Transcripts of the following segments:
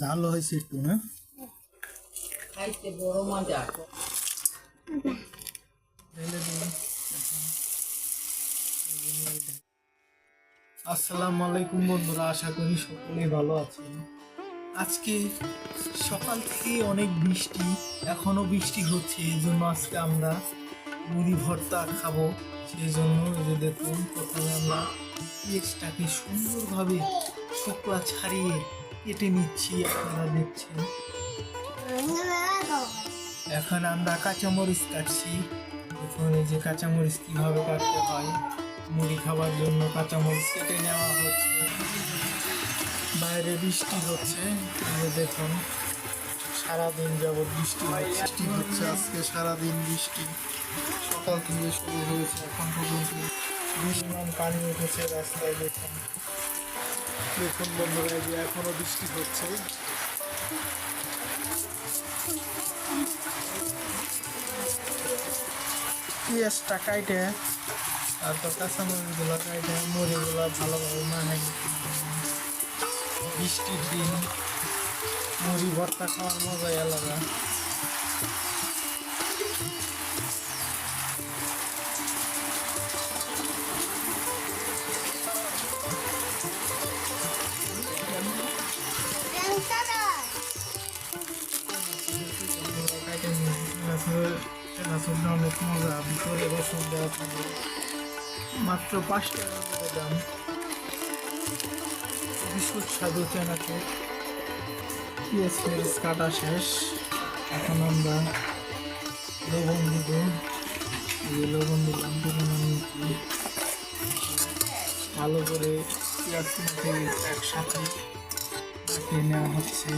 ঝাল হয়েছে একটু না? খাইতে বড় মজা আসসালামু আলাইকুম বন্ধুরা আশা করি সকলে ভালো আছেন। আজকে সকাল থেকে অনেক বৃষ্টি এখনও বৃষ্টি হচ্ছে এই জন্য আজকে আমরা মুড়ি ভর্তা খাব। সেই জন্য দেখুন প্রথমে আমরা পেঁয়াজটাকে সুন্দরভাবে শুকলা ছাড়িয়ে কেটে নিচ্ছি, আপনারা দেখছেন। এখন আমরা কাঁচামরিচ কাটছি। দেখুন এই যে কাঁচামরিচ কীভাবে কাটতে হয়, মুড়ি খাবার জন্য কাঁচামরিচ কেটে নেওয়া হচ্ছে। বাইরে বৃষ্টি হচ্ছে দেখুন, সারাদিন যাবৎ বৃষ্টি বৃষ্টি হচ্ছে, আজকে সারাদিন বৃষ্টি। সকাল থেকে শুরু হয়েছে, এখন পর্যন্ত পরিমাণ পানি উঠেছে রাস্তায়, দেখুন। দেখুন বন্ধুরা যে এখনও বৃষ্টি হচ্ছে। পেঁয়াজটা কাইটে, তারপর কাঁচামরিচগুলো কাইটে মুড়িগুলো ভালোভাবে মাখাই। বৃষ্টির দিন মুড়ি ভর্তা খাওয়ার মজাই আলাদা। অনেক রসুন দেওয়া থাকে। মাত্র পাঁচ টাকা দাম। বিস্কুট স্বাদু চেনাকে পেঁয়াজ কাটা শেষ। এখন আমরা লবণ দিব। লবণ দিলাম তখন ভালো করে একসাথে নেওয়া হচ্ছে।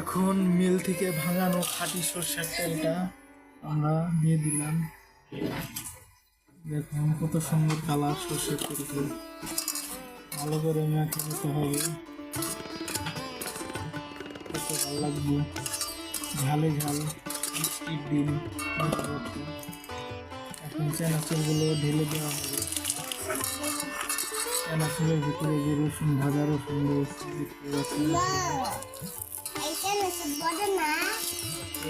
এখন মিল থেকে ভাঙানো খাঁটি সর্ষের তেলটা আমরা দিয়ে দিলাম। দেখুন কত সুন্দর কালার সর্ষের তেলকে ভালো করে মেখে নিতে হবে। কত ভালো লাগবে ঝালে ঝাল বৃষ্টির দিন এখন চানাচুরগুলো ঢেলে দেওয়া হবে। চানাচুরের ভিতরে যে রসুন, ভাজা রসুন রয়েছে দেখতে পাচ্ছেন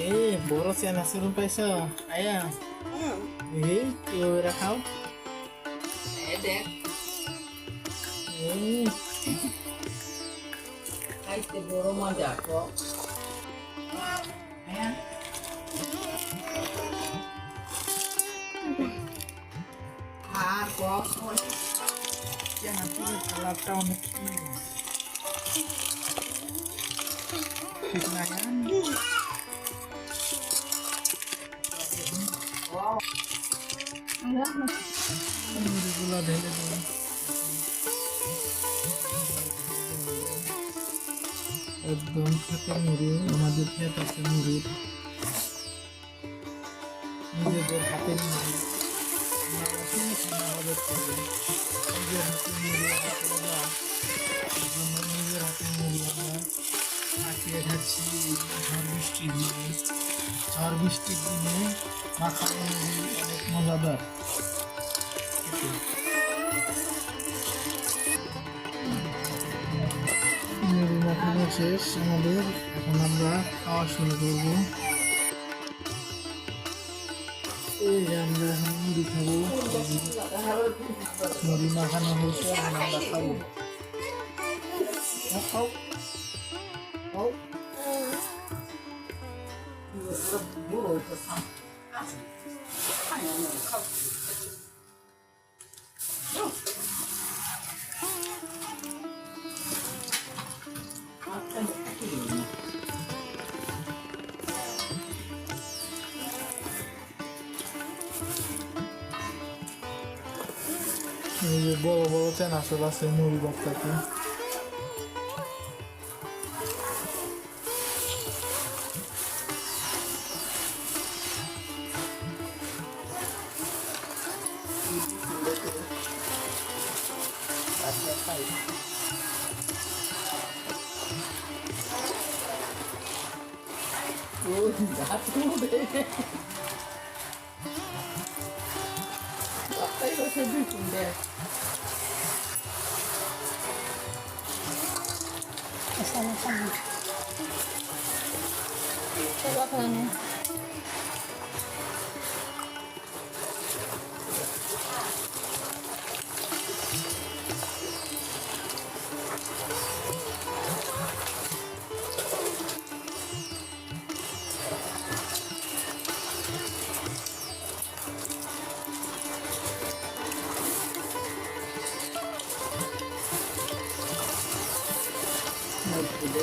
এ বড় চানাচুর পাইছ আয়া এই কেউ রাখাও এই দেখ এই খাইতে বড় মজা ক আর একদম খেতে মুড়ি আমাদের খেত আছে মুড়ির নিজেদের হাতের মুড়ি থেকে নিজের হাতে মুড়ি মাখিয়ে ঝড় বৃষ্টির দিনে ঝড় বৃষ্টির দিনে মুড়ি অনেক মজাদার। মাখানো শেষ আমাদের এখন আমরা খাওয়া শুরু করব আমরা এখন মুড়ি খাব মুড়ি মাখানো হয়েছে আমরা খাব খাও এই যে বড় বড় চেনাচুর আছে মুড়ি はだそうでたい。মুড়ি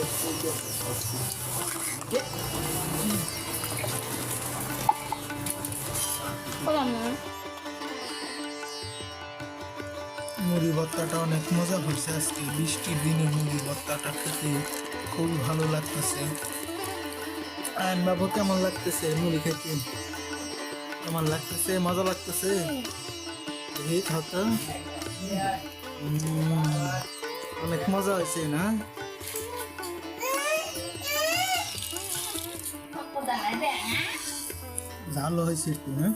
ভর্তাটা অনেক মজা হয়েছে আজকে। বৃষ্টির দিনে মুড়ি ভর্তাটা খেতে খুব ভালো লাগতেছে। আয়ন বাবু, কেমন লাগতেছে মুড়ি খেতে? কেমন লাগতেছে? মজা লাগতেছে? অনেক মজা হয়েছে না? Aku dah ada. ভালো হয়েছে একটু হ্যাঁ